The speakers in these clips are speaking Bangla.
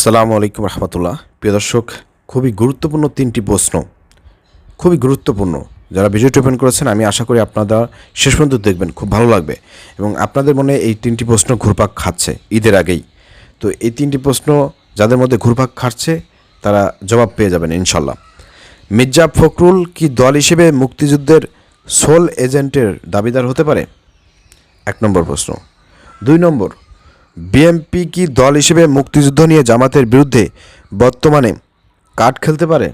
আসসালামু আলাইকুম রহমতুল্লাহ। প্রিয় দর্শক, খুবই গুরুত্বপূর্ণ তিনটি প্রশ্ন। খুবই গুরুত্বপূর্ণ। যারা ভিডিওটি ওপেন করেছেন, আমি আশা করি আপনারা শেষ পর্যন্ত দেখবেন, খুব ভালো লাগবে। এবং আপনাদের মনে এই তিনটি প্রশ্ন ঘুরপাক খাচ্ছে ঈদের আগেই। তো এই তিনটি প্রশ্ন যাদের মধ্যে ঘুরপাক খাচ্ছে, তারা জবাব পেয়ে যাবেন ইনশাল্লাহ মির্জা ফখরুল কি দল হিসেবে মুক্তিযুদ্ধের সোল এজেন্টের দাবিদার হতে পারে? এক নম্বর প্রশ্ন। দুই নম্বর বিএমপি কি দল হিসেবে মুক্তিযুদ্ধ নিয়ে জামাতের বিরুদ্ধে বর্তমানে কাঠ খেলতে পারে?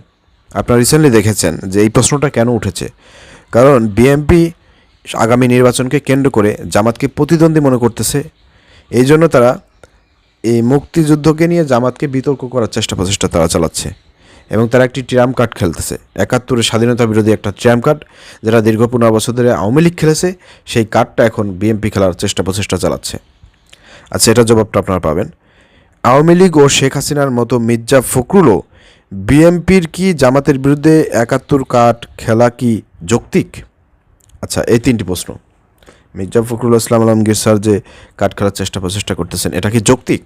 আপনারা রিসেন্টলি দেখেছেন যে এই প্রশ্নটা কেন উঠেছে। কারণ বিএমপি আগামী নির্বাচনকে কেন্দ্র করে জামাতকে প্রতিদ্বন্দ্বী মনে করতেছে। এই জন্য তারা এই মুক্তিযুদ্ধকে নিয়ে জামাতকে বিতর্ক করার চেষ্টা প্রচেষ্টা তারা চালাচ্ছে। এবং তারা একটি ট্রাম কার্ড খেলতেছে। একাত্তরের স্বাধীনতা বিরোধী একটা ট্রাম কার্ড যেটা দীর্ঘ পনেরো বছর ধরে আওয়ামী লীগ খেলেছে, সেই কার্ডটা এখন বিএমপি খেলার চেষ্টা প্রচেষ্টা চালাচ্ছে। আচ্ছা এটা জবাবটা আপনারা পাবেন। আওয়ামী লীগ ও শেখ হাসিনার মতো মির্জা ফখরুলও বিএমপির কি জামাতের বিরুদ্ধে একাত্তর কাঠ খেলা কি যৌক্তিক? আচ্ছা এই তিনটি প্রশ্ন। মির্জা ফখরুল ইসলাম আলমগীর স্যার যে কাঠ খেলার চেষ্টা প্রচেষ্টা করতেছেন, এটা কি যৌক্তিক?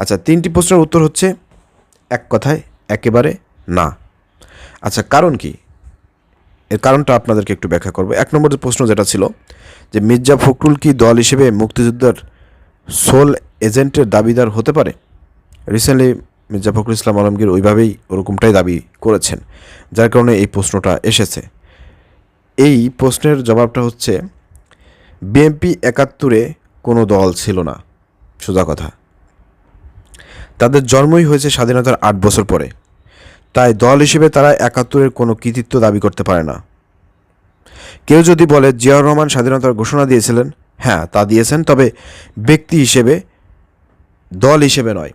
আচ্ছা তিনটি প্রশ্নের উত্তর হচ্ছে এক কথায় একেবারে না। আচ্ছা কারণ কি? এর কারণটা আপনাদেরকে একটু ব্যাখ্যা করব। এক নম্বর প্রশ্ন যেটা ছিল, যে মির্জা ফখরুল কি দল হিসেবে মুক্তিযুদ্ধের সোল এজেন্টের দাবিদার হতে পারে। রিসেন্টলি মির্জা ফখরুল ইসলাম আলমগীর ওইভাবেই ওরকমটাই দাবি করেছেন, যার কারণে এই প্রশ্নটা এসেছে। এই প্রশ্নের জবাবটা হচ্ছে, বিএনপি একাত্তরে কোনো দল ছিল না। সোজা কথা। তাদের জন্মই হয়েছে স্বাধীনতার আট বছর পরে। তাই দল হিসেবে তারা একাত্তরের কোনো কৃতিত্ব দাবি করতে পারে না। কেউ যদি বলে জিয়াউর রহমান স্বাধীনতার ঘোষণা দিয়েছিলেন হ্যাঁ তা দিয়েছেন। তবে ব্যক্তি হিসেবে, দল হিসেবে নয়।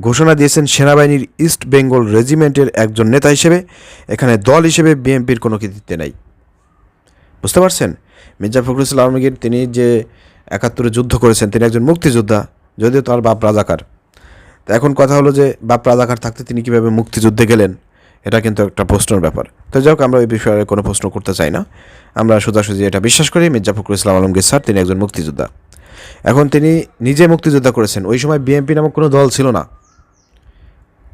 ঘোষণা দিয়েছেন সেনাবাহিনীর ইস্ট বেঙ্গল রেজিমেন্টের একজন নেতা হিসেবে। এখানে দল হিসেবে বিএনপির কোনো কৃতিত্বে নেই। বুঝতে পারছেন? মির্জা ফখরুল ইসলাম আলমগীর, তিনি যে একাত্তরে যুদ্ধ করেছেন, তিনি একজন মুক্তিযোদ্ধা, যদিও তার বাপ রাজাকার। তো এখন কথা হলো যে, বাপ রাজাকার থাকতে তিনি কীভাবে মুক্তিযুদ্ধে গেলেন? এটা কিন্তু একটা প্রশ্নের ব্যাপার। তো যাই হোক আমরা ওই বিষয়ে কোনো প্রশ্ন করতে চাই না। আমরা সোজাসুজি এটা বিশ্বাস করি, মির্জা ফখরুল ইসলাম আলমগীর স্যার, তিনি একজন মুক্তিযোদ্ধা। এখন তিনি নিজে মুক্তিযোদ্ধা করেছেন। ওই সময় বিএনপি নামক কোনো দল ছিল না।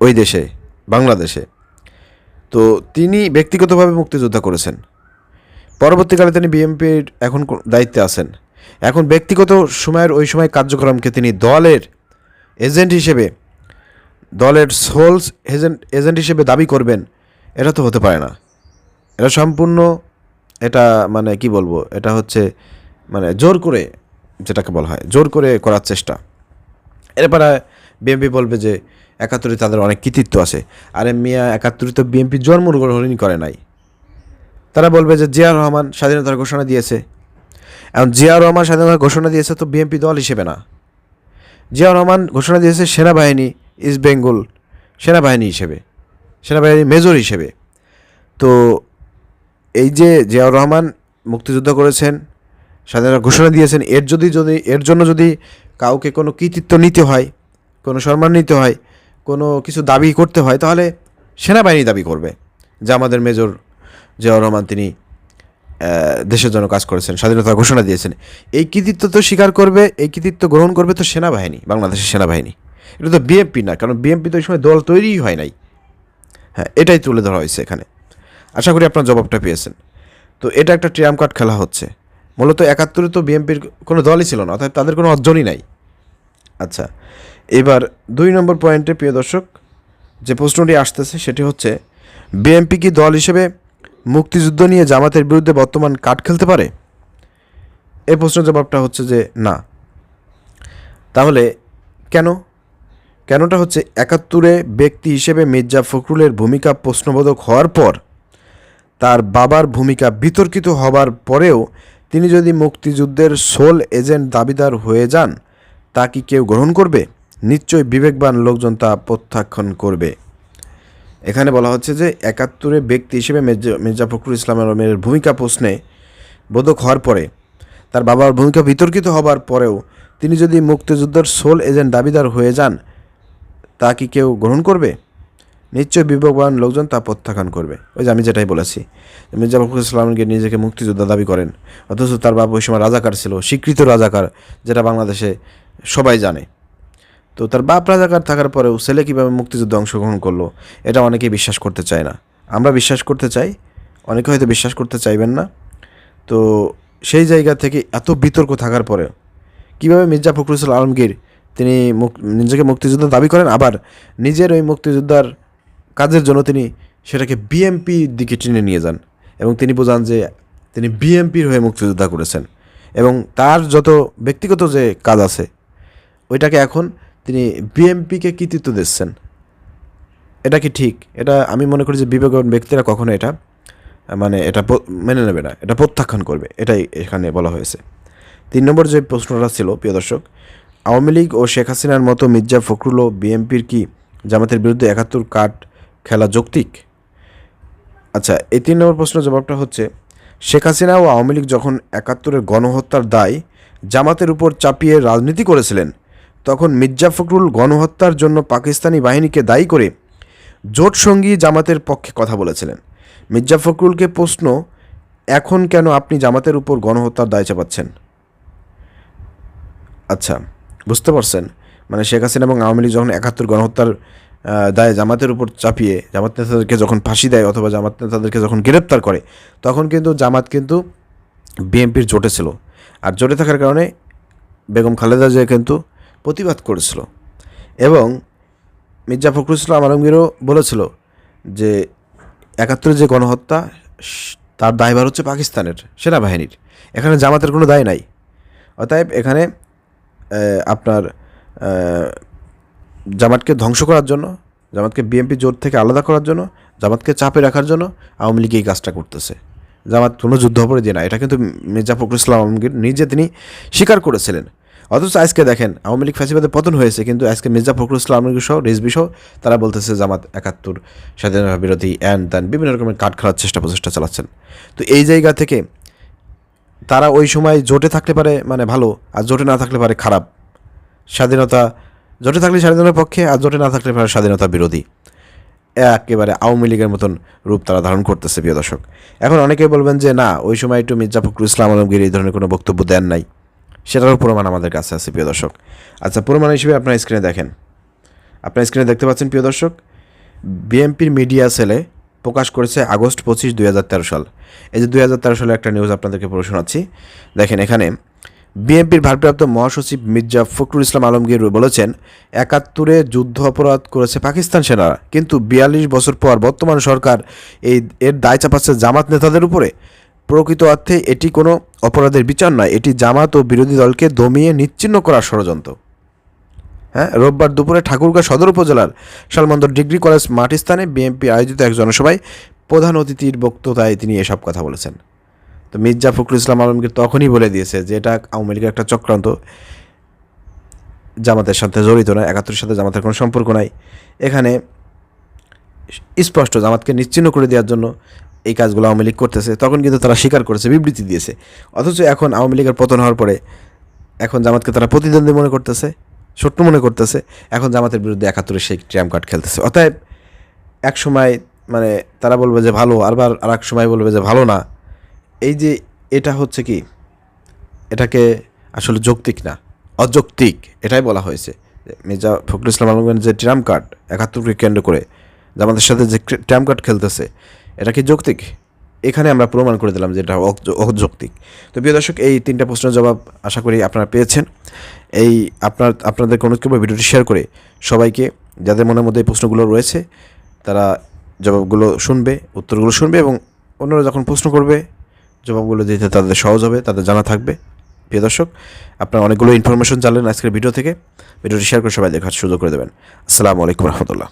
ওই দেশে, বাংলাদেশে। তো তিনি ব্যক্তিগতভাবে মুক্তিযোদ্ধা করেছেন। পরবর্তীকালে তিনি বিএনপির এখন দায়িত্বে আছেন। এখন ব্যক্তিগত সময়ের ওই সময় কার্যক্রমকে তিনি দলের এজেন্ট হিসেবে দলের সোলস এজেন্ট এজেন্ট হিসেবে দাবি করবেন, এটা তো হতে পারে না। এটা সম্পূর্ণ, এটা মানে কি বলব, এটা হচ্ছে মানে জোর করে যেটাকে বলা হয়, জোর করে করার চেষ্টা। এরপরে বিএনপি বলবে যে একাত্তরে তাদের অনেক কৃতিত্ব আছে। আরে মিয়া, একাত্তরে তো বিএনপি জন্মগ্রহণই করে নাই। তারা বলবে যে জিয়াউর রহমান স্বাধীনতার ঘোষণা দিয়েছে। এখন জিয়াউর রহমান স্বাধীনতার ঘোষণা দিয়েছে তো বিএনপি দল হিসেবে না। জিয়াউর রহমান ঘোষণা দিয়েছে সেনাবাহিনী ইস্ট বেঙ্গল সেনাবাহিনী হিসেবে, সেনাবাহিনী মেজর হিসেবে। তো এই যে জিয়াউর রহমান মুক্তিযুদ্ধ করেছেন, স্বাধীনতা ঘোষণা দিয়েছেন, এর যদি যদি, এর জন্য যদি কাউকে কোনো কৃতিত্ব নিতে হয়, কোনো সম্মান নিতে হয়, কোনো কিছু দাবি করতে হয়, তাহলে সেনাবাহিনী দাবি করবে, যে আমাদের মেজর জিয়াউর রহমান তিনি দেশের জন্য কাজ করেছেন, স্বাধীনতা ঘোষণা দিয়েছেন। এই কৃতিত্ব তো স্বীকার করবে, এই কৃতিত্ব গ্রহণ করবে তো সেনাবাহিনী, বাংলাদেশের সেনাবাহিনী। এটা তো বিএনপি না, কারণ বিএনপি তো ওই সময় দল তৈরিই হয় নাই। হ্যাঁ এটাই তুলে ধরা হয়েছে এখানে। আশা করি আপনার জবাবটা পেয়েছেন। তো এটা একটা ট্রাম কার্ড খেলা হচ্ছে। মূলত একাত্তরে তো বিএনপির কোনো দলই ছিল না অর্থাৎ তাদের কোনো অর্জনই নাই। আচ্ছা এবার দুই নম্বর পয়েন্টে, প্রিয় দর্শক, যে প্রশ্নটি আসতেছে সেটি হচ্ছে বিএনপি কি দল হিসেবে মুক্তিযুদ্ধ নিয়ে জামাতের বিরুদ্ধে বর্তমান কাঠ খেলতে পারে? এ প্রশ্নের জবাবটা হচ্ছে যে না। তাহলে কেন কেনটা হচ্ছে একাত্তরে ব্যক্তি হিসেবে মির্জা ফখরুলের ভূমিকা প্রশ্নবোধক হওয়ার পর তার বাবার ভূমিকা বিতর্কিত হবার পরেও তিনি যদি মুক্তিযুদ্ধের সোল এজেন্ট দাবিদার হয়ে যান, তা কি কেউ গ্রহণ করবে? নিশ্চয়ই বিবেকবান লোকজন তা প্রত্যাখ্যান করবে। এখানে বলা হচ্ছে যে একাত্তরে ব্যক্তি হিসেবে মির্জা মির্জা ফখরুল ইসলাম আলমের ভূমিকা প্রশ্নে বোধক হওয়ার পরে, তার বাবার ভূমিকা বিতর্কিত হবার পরেও তিনি যদি মুক্তিযুদ্ধের সোল এজেন্ট দাবিদার হয়ে যান তা কি কেউ গ্রহণ করবে? নিশ্চয়ই বিবেকবান লোকজন তা প্রত্যাখ্যান করবে। ওই যে আমি যেটাই বলেছি মির্জা ফখরুল ইসলামকে নিজেকে মুক্তিযোদ্ধা দাবি করেন, অথচ তার বাবা ওই সময় রাজাকার ছিল, স্বীকৃত রাজাকার, যেটা বাংলাদেশে সবাই জানে। তো তার বাপ রাজাকার থাকার পরেও ছেলে কীভাবে মুক্তিযুদ্ধে অংশগ্রহণ করল, এটা অনেকেই বিশ্বাস করতে চায় না। আমরা বিশ্বাস করতে চাই, অনেকে হয়তো বিশ্বাস করতে চাইবেন না। তো সেই জায়গা থেকে এত বিতর্ক থাকার পরেও কীভাবে মির্জা ফখরুল আলমগীর তিনি নিজেকে মুক্তিযোদ্ধা দাবি করেন, আবার নিজের ওই মুক্তিযোদ্ধার কাজের জন্য তিনি সেটাকে বিএমপির দিকে টেনে নিয়ে যান এবং তিনি বোঝান যে তিনি বিএমপির হয়ে মুক্তিযোদ্ধা করেছেন এবং তার যত ব্যক্তিগত যে কাজ আছে, ওইটাকে এখন তিনি বিএমপিকে কৃতিত্ব দিচ্ছেন। এটা কি ঠিক? এটা আমি মনে করি যে বিবেকবান ব্যক্তিরা কখনো এটা মানে এটা মেনে নেবে না, এটা প্রত্যাখ্যান করবে, এটাই এখানে বলা হয়েছে। তিন নম্বর যে প্রশ্নটা ছিল, প্রিয় দর্শক আওয়ামী লীগ ও শেখ হাসিনার মতো মির্জা ফখরুল ও বিএনপির কি জামাতের বিরুদ্ধে একাত্তর কাঠ খেলা যৌক্তিক? আচ্ছা এই তিন নম্বর প্রশ্নের জবাবটা হচ্ছে, শেখ হাসিনা ও আওয়ামী লীগ যখন একাত্তরের গণহত্যার দায় জামাতের উপর চাপিয়ে রাজনীতি করেছিলেন, তখন মির্জা ফখরুল গণহত্যার জন্য পাকিস্তানি বাহিনীকে দায়ী করে জোট সঙ্গী জামাতের পক্ষে কথা বলেছিলেন। মির্জা ফখরুলকে প্রশ্ন, এখন কেন আপনি জামাতের উপর গণহত্যার দায় চাপাচ্ছেন? আচ্ছা বুঝতে পারছেন? মানে শেখ হাসিনা এবং আওয়ামী লীগ যখন একাত্তর গণহত্যার দায় জামাতের উপর চাপিয়ে জামাত নেতাদেরকে যখন ফাঁসি দেয় অথবা জামাত নেতাদেরকে যখন গ্রেপ্তার করে, তখন কিন্তু জামাত কিন্তু বিএনপির জোটে ছিল। আর জোটে থাকার কারণে বেগম খালেদা জিয়া কিন্তু প্রতিবাদ করেছিল। এবং মির্জা ফখরুল ইসলাম আলমগীরও বলেছিল যে একাত্তরের যে গণহত্যা, তার দায়ভার হচ্ছে পাকিস্তানের সেনাবাহিনীর। এখানে জামাতের কোনো দায় নাই। অতএব এখানে আপনার জামাতকে ধ্বংস করার জন্য, জামাতকে বিএনপি জোট থেকে আলাদা করার জন্য, জামাতকে চাপে রাখার জন্য আওয়ামী লীগ এই কাজটা করতেছে। জামাত কোনো যুদ্ধ অপরাধী না, এটা কিন্তু মির্জা ফখরুল ইসলাম আলমগীর নিজে তিনি স্বীকার করেছিলেন। অথচ আজকে দেখেন, আওয়ামী লীগ ফ্যাসিবাদে পতন হয়েছে, কিন্তু আজকে মির্জা ফখরুল ইসলাম আলমগীর সহ রিজবি সহ, তারা বলতেছে জামাত একাত্তর, স্বাধীনতা বিরোধী অ্যান ত্যান বিভিন্ন রকমের কাঠ খেলার চেষ্টা প্রচেষ্টা চালাচ্ছেন। তো এই জায়গা থেকে তারা ওই সময় জোটে থাকতে পারে মানে ভালো, আর জোটে না থাকলে পারে খারাপ। স্বাধীনতা, জোটে থাকলে স্বাধীনতার পক্ষে, আর জোটে না থাকলে পারে স্বাধীনতা বিরোধী। একেবারে আওয়ামী লীগের মতন রূপ তারা ধারণ করতেছে, প্রিয় দর্শক। এখন অনেকেই বলবেন যে, না, ওই সময় একটু মির্জা ফখরুল ইসলাম আলমগীর এই ধরনের কোনো বক্তব্য দেন নাই। সেটারও প্রমাণ আমাদের কাছে আছে, প্রিয় দর্শক। আচ্ছা প্রমাণ হিসেবে আপনার স্ক্রিনে দেখেন। আপনার স্ক্রিনে দেখতে পাচ্ছেন, প্রিয় দর্শক, বিএনপির মিডিয়া সেলে প্রকাশ করেছে আগস্ট পঁচিশ, দুই হাজার তেরো সাল। এই যে দুই হাজার তেরো সালে একটা নিউজ আপনাদেরকে পড়ে শোনাচ্ছি। দেখেন এখানে, বিএনপির ভারপ্রাপ্ত মহাসচিব মির্জা ফখরুল ইসলাম আলমগীর বলেছেন, একাত্তরে যুদ্ধ অপরাধ করেছে পাকিস্তান সেনারা। কিন্তু বিয়াল্লিশ বছর পর বর্তমান সরকার এই, এর দায় চাপাচ্ছে জামাত নেতাদের উপরে। প্রকৃত অর্থে এটি কোনো অপরাধের বিচার নয়, এটি জামাত ও বিরোধী দলকে দমিয়ে নিচ্ছিন্ন করার ষড়যন্ত্র। হ্যাঁ রোববার দুপুরে ঠাকুরগাঁও সদর উপজেলার শালমন্দর ডিগ্রি কলেজ মাঠ স্থানে বিএনপি আয়োজিত এক জনসভায় প্রধান অতিথির বক্তৃতায় তিনি এসব কথা বলেছেন। তো মির্জা ফখরুল ইসলাম আলমগীর তখনই বলে দিয়েছে যে এটা আওয়ামী লীগের একটা চক্রান্ত। জামাতের সাথে জড়িত নয়, একাত্তরের সাথে জামাতের কোনো সম্পর্ক নাই। এখানে স্পষ্ট জামাতকে নিশ্চিন্ন করে দেওয়ার জন্য এই কাজগুলো আওয়ামী লীগ করতেছে। তখন কিন্তু তারা স্বীকার করেছে, বিবৃতি দিয়েছে। অথচ এখন আওয়ামী লীগের পতন হওয়ার পরে এখন জামাতকে তারা প্রতিদ্বন্দ্বী মনে করতেছে। ছোট্ট মনে করতেছে। এখন জামাতের বিরুদ্ধে একাত্তরে সেই ট্র্যাম কার্ড খেলতেছে। অতএব এক সময় মানে তারা বলবে যে ভালো, আরবার আর এক সময় বলবে যে ভালো না। এই যে এটা হচ্ছে কি? এটাকে আসলে যৌক্তিক না, অযৌক্তিক এটাই বলা হয়েছে। মির্জা ফখরুল ইসলাম আলমের যে ট্রাম কার্ড একাত্তরকে কেন্দ্র করে, জামাতের সাথে যে ট্রাম কার্ড খেলতেছে, এটা কি যৌক্তিক? এখানে আমরা প্রমাণ করে দিলাম যে এটা অয- অযৌক্তিক। তো প্রিয় দর্শক, এই তিনটা প্রশ্নের জবাব আশা করি আপনারা পেয়েছেন। এই আপনার, আপনাদের অনুরোধ করব ভিডিওটি শেয়ার করে সবাইকে, যাদের মনের মধ্যে এই প্রশ্নগুলো রয়েছে, তারা জবাবগুলো শুনবে, উত্তরগুলো শুনবে এবং অন্যরা যখন প্রশ্ন করবে, জবাবগুলো দিতে তাদের সহজ হবে, তাদের জানা থাকবে। প্রিয় দর্শক, আপনারা অনেকগুলো ইনফরমেশন জানলেন আজকের ভিডিও থেকে। ভিডিওটি শেয়ার করে সবাই দেখার সুযোগ করে দেবেন। আসসালামু আলাইকুম রহমতুল্লাহ।